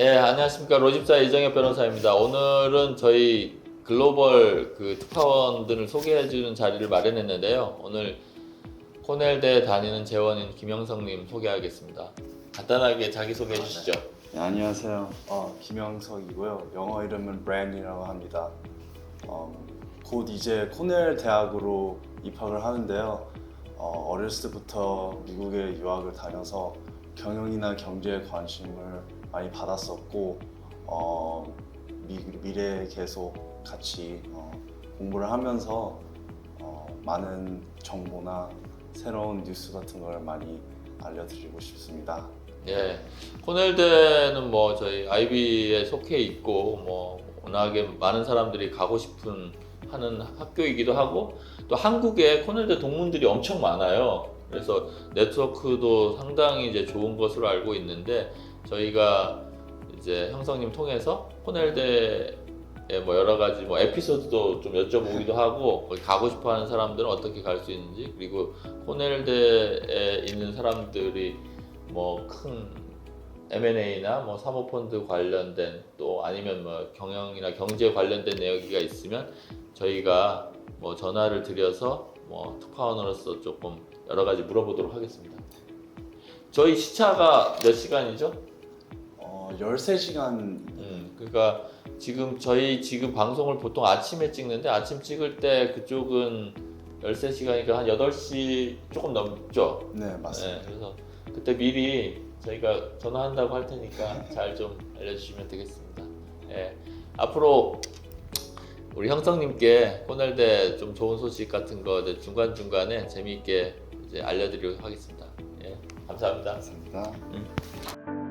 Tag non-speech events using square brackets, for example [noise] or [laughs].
예, 안녕하십니까. 로집사 이정엽 변호사입니다. 오늘은 저희 글로벌 그 특파원들을 소개해주는 자리를 마련했는데요. 오늘 코넬대 다니는 재원인 김영성님 소개하겠습니다. 간단하게 자기소개 해주시죠. 네, 안녕하세요. 어, 김영석이고요. 영어 이름은 브랜이라고 합니다. 어, 곧 이제 코넬 대학으로 입학을 하는데요. 어, 어렸을 때부터 미국에 유학을 다녀서 경영이나 경제에 관심을 많이 받았었고 어, 미, 미래에 계속 같이 어, 공부를 하면서 어, 많은 정보나 새로운 뉴스 같은 걸 많이 알려드리고 싶습니다. 예, 코넬대는 뭐 저희 아이비에 속해 있고 뭐 워낙에 많은 사람들이 가고 싶은 하는 학교이기도 하고 또 한국에 코넬대 동문들이 엄청 많아요. 그래서 네트워크도 상당히 이제 좋은 것으로 알고 있는데 저희가 이제 형성님 통해서 코넬대에 뭐 여러 가지 뭐 에피소드도 좀 여쭤보기도 하고 거기 가고 싶어하는 사람들은 어떻게 갈 수 있는지 그리고 코넬대에 있는 사람들이 뭐 큰 M&A나 뭐 사모펀드 관련된 또 아니면 뭐 경영이나 경제 관련된 내용이가 있으면 저희가 뭐 전화를 드려서 뭐 특파원으로서 조금 여러 가지 물어보도록 하겠습니다. 저희 시차가 몇 시간이죠? 어, 13시간 음, 그러니까 지금 저희 지금 방송을 보통 아침에 찍는데 아침 찍을 때 그쪽은 13시간이니까 한 8시 조금 넘죠. 네 맞습니다. 네, 그래서 그때 미리 저희가 전화한다고 할 테니까 [laughs] 잘 좀 알려주시면 되겠습니다. 예, 앞으로 우리 형성님께 호날대 좀 좋은 소식 같은 거 중간 중간에 재미있게 이제 알려드리도록 하겠습니다. 예, 감사합니다. 감사합니다.